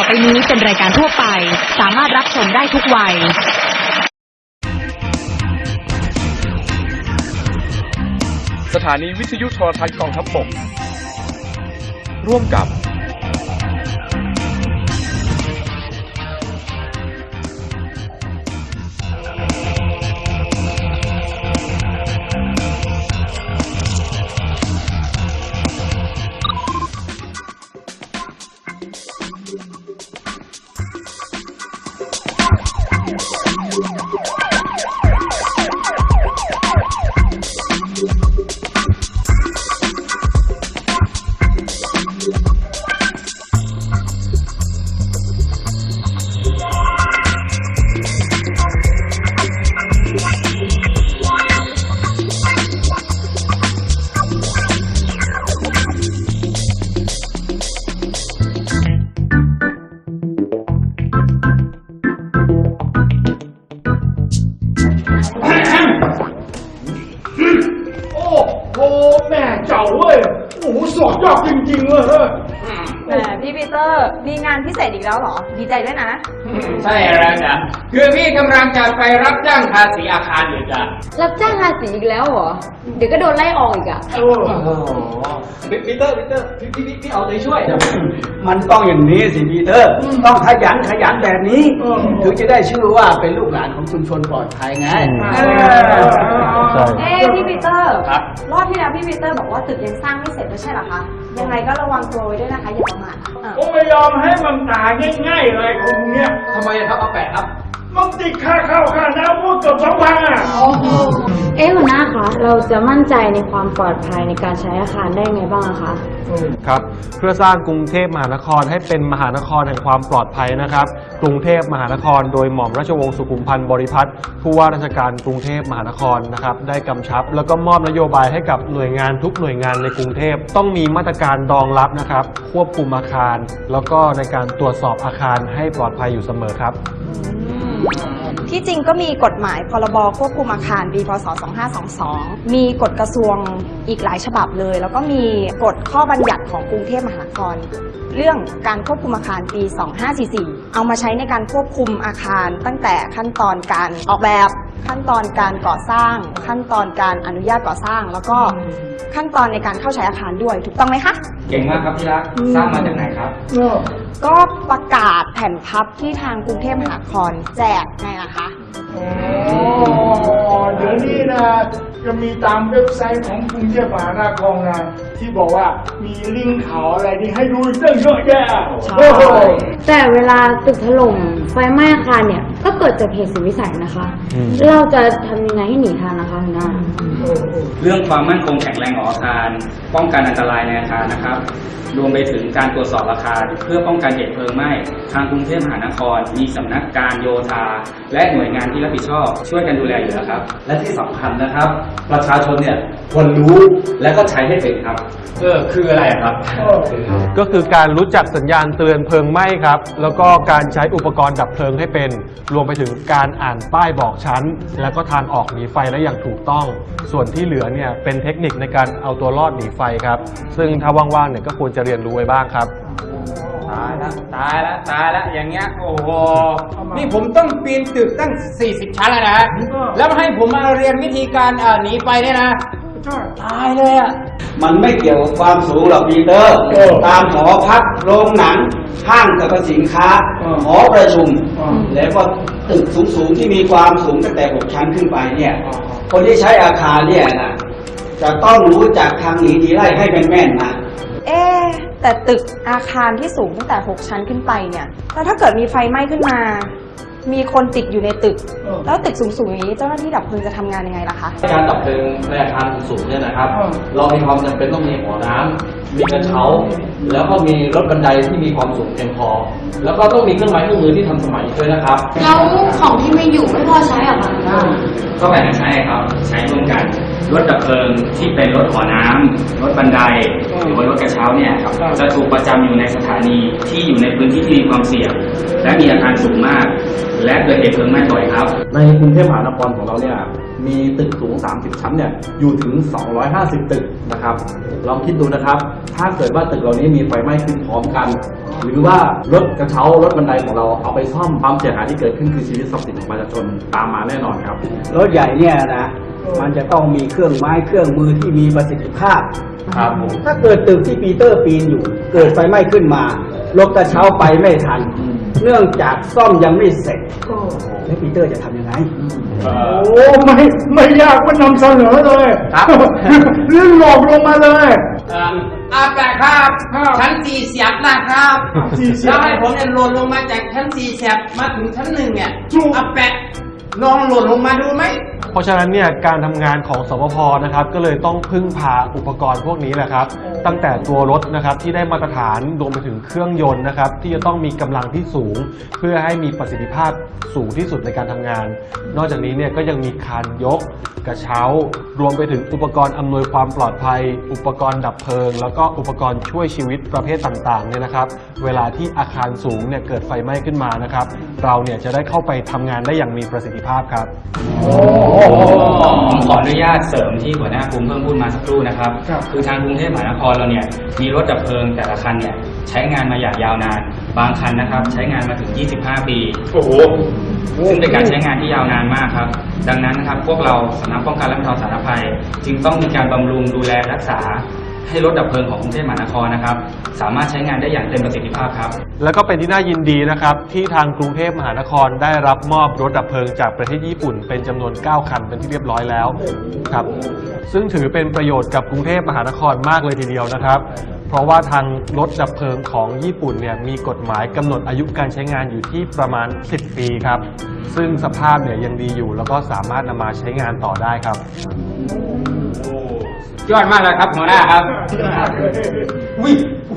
ต่อไปนี้เป็นรายการทั่วไป สามารถรับชมได้ทุกวัย สถานีวิทยุโทรทัศน์กองทัพบกร่วมกับ หสอดยอดจริงๆเลยเฮ้ยแหมพี่ปีเตอร์มีงานพิเศษอีกแล้วเหรอ ดีใจด้วยนะ ใช่แล้วจ้ะคือพี่กำลังจะไปรับจ้างทาสีอาคารอยู่จ้ะรับจ้างทาสีอีกแล้วเหรอ เดี๋ยวก็โดนไล่ออกอีกอะเออโอ้โหปีเตอร์ปีเตอร์พี่พี่พี่เอาใจช่วย มันต้องอย่างนี้สิพีเตอร์ ต้องขยันขยันแบบนี้ถึงจะได้ชื่อว่าเป็นลูกหลานของชุมชนปลอดภัยไงเอ๊ะพี่ปีเตอร์ครับรอบที่แล้วพี่ปีเตอร์บอกว่าตึกยังสร้างไม่เสร็จไม่ใช่เหรอคะ ยังไงก็ระวังตัวไว้ด้วยนะคะอย่าประมาทอะ ผมไม่ยอมให้มันตายง่ายๆเลยคนเนี้ยทำไมครับเอาแปะครับ มันติดค่าข้าวค่าน้ำพวกเกือบสองพันอะ เอ๊ะหัวหน้าคะเราจะมั่นใจในความปลอดภัยในการใช้อาคารได้ไงบ้างอะคะครับเพื่อสร้างกรุงเทพมหานครให้เป็นมหานครแห่งความปลอดภัยนะครับ กรุงเทพมหานคร โดยหม่อมราชวงศ์สุขุมพันธ์บริพัตรผู้ว่าราชการกรุงเทพมหานครนะครับได้กำชับ แล้วก็มอบนโยบายให้กับหน่วยงานทุกหน่วยงานในกรุงเทพต้องมีมาตรการรองรับนะครับ ควบคุมอาคาร แล้วก็ในการตรวจสอบอาคารให้ปลอดภัยอยู่เสมอครับ ที่จริงก็มีกฎหมายพรบควบคุมอาคารปีพศ 2522 มีกฎกระทรวงอีกหลายฉบับเลย แล้วก็มีกฎข้อบัญญัติของกรุงเทพมหานคร เรื่องการควบคุมอาคารปี 2544 เอามาใช้ในการควบคุมอาคารตั้งแต่ขั้นตอนการออกแบบ ขั้นตอนการก่อสร้าง ขั้นตอนการอนุญาตก่อสร้าง แล้วก็ขั้นตอนในการเข้าใช้อาคารด้วยถูกต้องไหมคะ เก่งมากครับที่รักสร้างมาจากไหนครับ ก็ประกาศแผ่นพับที่ทางกรุงเทพมหานครแจกไงล่ะคะ อ๋อเดี๋ยวนี้นะจะมีตามเว็บไซต์ของกรุงเทพมหานครนะ ที่บอกว่ามีลิงก์ข่าวอะไรนี่ให้ดูเรื่องเยอะแยะโอ้โห แต่เวลาตึกถล่มไฟไหม้อาคารเนี่ยก็เกิดจากเหตุสุดวิสัยนะคะ อืม เราจะทำยังไงให้หนีทันนะคะหัวหน้าเรื่องความมั่นคงแข็งแรงของอาคาร ป้องกันอันตรายในอาคารนะครับ รวมไปถึงการตรวจสอบอาคาร เพื่อป้องกันเหตุเพลิงไหม้ ทางกรุงเทพมหานคร มีสำนักการโยธา และหน่วยงานที่รับผิดชอบ ช่วยกันดูแลอยู่แล้วครับ และที่สำคัญนะครับ ประชาชนเนี่ยควรรู้และก็ใช้ให้เป็นครับเออคืออะไรครับ ก็คือการรู้จักสัญญาณเตือนเพลิงไหม้ครับ แล้วก็การใช้อุปกรณ์ดับเพลิงให้เป็น รวมไปถึงการอ่านป้ายบอกชั้น แล้วก็ทางออกหนีไฟได้อย่างถูกต้อง ส่วนที่เหลือเนี่ยเป็นเทคนิคในการเอาตัวรอดหนีไฟครับ ซึ่งถ้าว่างๆเนี่ยก็ควรจะเรียนรู้ไว้บ้างครับ ตายแล้วตายแล้วตายแล้วอย่างเงี้ยโอ้โหนี่ผมต้องปีนตึกตั้ง 40 ชั้นแล้วนะแล้วมาให้ผมมาเรียนวิธีการเอ่อหนีไฟเนี่ยนะตายเลยอะ มันไม่เกี่ยวกับความสูงหรอกพีเตอร์ เออตามหอพักโรงหนังห้างสรรพสินค้า เออหอประชุม เออ แล้วก็ตึกสูงๆที่มีความสูงตั้งแต่ 6 ชั้นขึ้นไปเนี่ยเออคนที่ใช้อาคารเนี่ยนะจะต้องรู้จักทางหนีทีไล่ให้แม่นๆนะ เอ๊ะแต่ตึกอาคารที่สูงตั้งแต่ 6 ชั้นขึ้นไปเนี่ย แล้วถ้าเกิดมีไฟไหม้ขึ้นมา มีคนติดอยู่ในตึกเออแล้วตึกสูงๆอย่างนี้เจ้าหน้าที่ดับเพลิงจะทำงานยังไงล่ะคะ การดับเพลิงในอาคารสูงๆเนี่ยนะครับอืมเรามีความจำเป็นต้องมีหัวน้ำมีกระเช้า แล้วก็มีรถบันไดที่มีความสูงเพียงพอ แล้วก็ต้องมีเครื่องไม้เครื่องมือที่ทันสมัยด้วยนะครับ แล้วของที่ไม่อยู่ไม่พอใช้เหรอคะหัวหน้าก็แบ่งกันใช้ครับ ใช้ร่วมกัน รถดับเพลิงที่เป็นรถหอน้ำรถบันได หรือว่ารถกระเช้าเนี่ยครับครับจะถูกประจำอยู่ในสถานีที่อยู่ในพื้นที่ที่มีความเสี่ยง และมีอาคารสูงมาก และเกิดเหตุเพลิงไหม้บ่อยครับ ในกรุงเทพมหานครของเราเนี่ยมีตึกสูง 30 ชั้นเนี่ยอยู่ถึง 250 ตึกนะครับ ลองคิดดูนะครับ ถ้าเกิดว่าตึกเหล่านี้มีไฟไหม้ขึ้นพร้อมกัน หรือว่ารถกระเช้ารถบันไดของเราเอาไปซ่อมความเสียหายที่เกิดขึ้นคือชีวิตทรัพย์สินของประชาชนตามมาแน่นอนครับ รถใหญ่เนี่ยนะ มันจะต้องมีเครื่องไม้เครื่องมือที่มีประสิทธิภาพ ครับผม ถ้าเกิดตึกที่ปีเตอร์ปีนอยู่ เกิดไฟไหม้ขึ้นมารถกระเช้าไปไม่ทัน เนื่องจากซ่อมยังไม่เสร็จแล้วปีเตอร์จะทำยังไง โอ้ไม่ไม่ยากก็นำเสนอเลยครับ เรื่องหลอกลงมาเลยอาแปะครับชั้นสี่เสียบนะครับสี่เสียบแล้วให้ผมเนี่ยหล่นลงมาจากชั้นสี่เสียบมาถึงชั้นหนึ่งเนี่ยถูก อาแปะลองหล่นลงมาดูไหม เพราะฉะนั้นเนี่ยการทำงานของสปพนะครับก็เลยต้องพึ่งพาอุปกรณ์พวกนี้แหละครับ ตั้งแต่ตัวรถนะครับที่ได้มาตรฐานรวมไปถึงเครื่องยนต์นะครับที่จะต้องมีกำลังที่สูง เพื่อให้มีประสิทธิภาพสูงที่สุดในการทำงาน นอกจากนี้เนี่ยก็ยังมีคานยก กระเช้า รวมไปถึงอุปกรณ์อำนวยความปลอดภัย อุปกรณ์ดับเพลิง แล้วก็อุปกรณ์ช่วยชีวิตประเภทต่างๆเนี่ยนะครับ เวลาที่อาคารสูงเนี่ยเกิดไฟไหม้ขึ้นมานะครับ เราเนี่ยจะได้เข้าไปทำงานได้อย่างมีประสิทธิภาพครับผมขออนุญาตเสริมที่หัวหน้ากลุ่มเพิ่มพูดมาสักครู่นะครับครับคือทางกรุงเทพมหานครเราเนี่ยมีรถดับเพลิงแต่ละคันเนี่ยใช้งานมาอย่างยาวนาน บางคันนะครับใช้งานมาถึง 25 ปี โอ้โห ซึ่งเป็นการใช้งานที่ยาวนานมากครับ ดังนั้นนะครับพวกเราสำนักป้องกันและบรรเทาสาธารณภัย จึงต้องมีการบำรุงดูแลรักษา ให้รถดับเพลิงของกรุงเทพมหานครนะครับ สามารถใช้งานได้อย่างเต็มประสิทธิภาพครับ แล้วก็เป็นที่น่ายินดีนะครับ ที่ทางกรุงเทพมหานครได้รับมอบรถดับเพลิงจากประเทศญี่ปุ่น เป็นจำนวน 9 คันเป็นที่เรียบร้อยแล้วครับซึ่งถือเป็นประโยชน์กับกรุงเทพมหานครมากเลยทีเดียวนะครับ เพราะว่าทางรถดับเพลิงของญี่ปุ่นเนี่ยมีกฎหมายกำหนดอายุการใช้งานอยู่ที่ประมาณ 10 ปีครับ ซึ่งสภาพเนี่ยยังดีอยู่แล้วก็สามารถนำมาใช้งานต่อได้ครับ ยอดมากเลยครับหัวหน้าครับ อุ้ย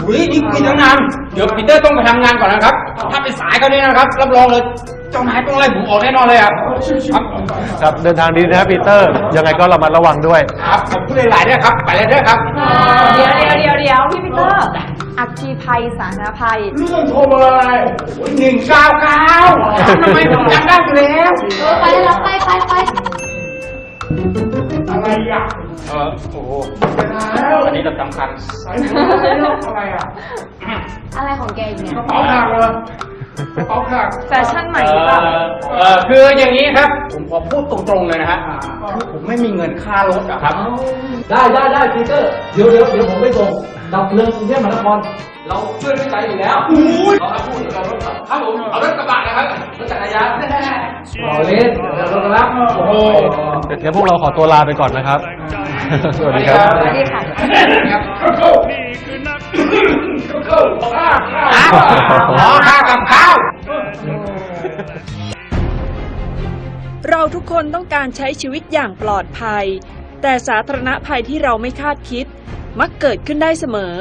อุ้ยนี่คุยตั้งนาน เดี๋ยวปีเตอร์ต้องไปทำงานก่อนนะครับ ถ้าไปสายเขาเนี่ยนะครับ รับรองเลย เจ้านายต้องไล่ผมออกแน่นอนเลยครับครับ ครับเดินทางดีนะครับปีเตอร์ ยังไงก็ระมัดระวังด้วย ครับขอบคุณหลายๆด้วยครับ ไปเลยด้วยครับ เดี๋ยวเดี๋ยวเดี๋ยวเดี๋ยวพี่ปีเตอร์อัคคีภัยสาธารณภัย เรื่องโทรมาอะไรหนึ่งเก้าเก้าทำไมผมจำได้อยู่แล้ว เออไปแล้วไปไปไป อะไรอะเออโอ้โหแล้วอันนี้สำคัญสายหัวอะไรอะอะไรของแกอีกเนี่ยกระเป๋าหักเหรอกระเป๋าหักแฟชั่นใหม่หรือเปล่าเออคืออย่างนี้ครับ ผมขอพูดตรงๆเลยนะฮะคือผมไม่มีเงินค่ารถอะครับ ได้ได้ได้ปีเตอร์เดี๋ยวเดี๋ยวเดี๋ยวผมไปส่งดับเพลิงกรุงเทพมหานคร เราช่วยด้วยใจอยู่แล้วเราครับพูดเรารถครับครับผมเอารถกระบะนะครับรถจักรยานรอเล่นเดี๋ยวรถกระบะโอ้โหงั้นพวกเราขอตัวลาไปก่อนนะครับ สวัสดีครับสวัสดีค่ะขอค่ากับข้าวเราทุกคนต้องการใช้ชีวิตอย่างปลอดภัย แต่สาธารณภัยที่เราไม่คาดคิด มักเกิดขึ้นได้เสมอ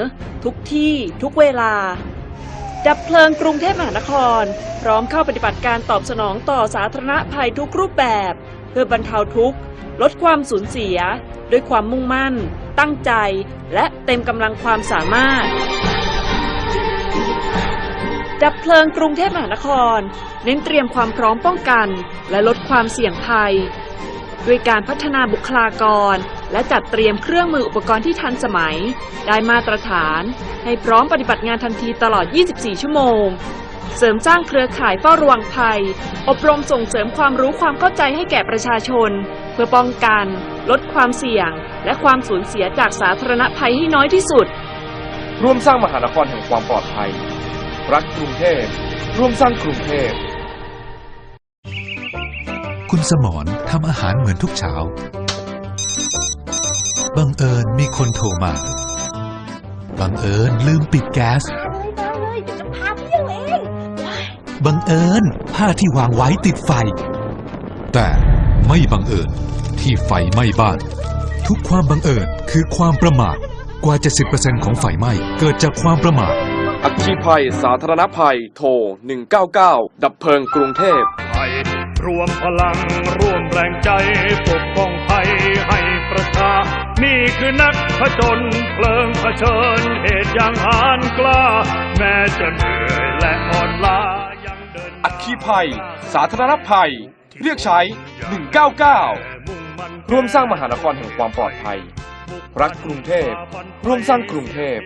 ทุกที่ทุกเวลา ดับเพลิงกรุงเทพมหานคร พร้อมเข้าปฏิบัติการตอบสนองต่อสาธารณภัยทุกรูปแบบ เพื่อบรรเทาทุกข์ ลดความสูญเสีย ด้วยความมุ่งมั่น ตั้งใจ และเต็มกำลังความสามารถ ดับเพลิงกรุงเทพมหานคร เน้นเตรียมความพร้อมป้องกัน และลดความเสี่ยงภัย ด้วยการพัฒนาบุคลากร และจัดเตรียมเครื่องมืออุปกรณ์ที่ทันสมัย ได้มาตรฐาน ให้พร้อมปฏิบัติงานทันทีตลอด 24 ชั่วโมง เสริมสร้างเครือข่ายเฝ้าระวังภัย อบรมส่งเสริมความรู้ความเข้าใจให้แก่ประชาชน เพื่อป้องกัน ลดความเสี่ยง และความสูญเสียจากสาธารณภัยให้น้อยที่สุด ร่วมสร้างมหานครแห่งความปลอดภัย รักกรุงเทพร่วมสร้างกรุงเทพคุณสมรทำอาหารเหมือนทุกเช้า บังเอิญมีคนโทรมา บังเอิญลืมปิดแก๊สบังเอิญผ้าที่วางไว้ติดไฟ แต่ไม่บังเอิญที่ไฟไหม้บ้าน ทุกความบังเอิญคือความประมาทกว่า 70%ของไฟไหม้เกิดจากความประมาท อัคคีภัยสาธารณภัย โทร 199 ดับเพลิงกรุงเทพรวมพลังร่วมแรงใจปกป้องภัยให้ประชา นี่คือนักผจญเพลิงเผชิญเหตุอย่างหานกล้า แม้จะเหนื่อยและอ่อนล้ายังเดินอัคคีภัย สาธารณภัย เรียกใช้ 199 ร่วมสร้างมหานครแห่งความปลอดภัย รักกรุงเทพ ร่วมสร้างกรุงเทพ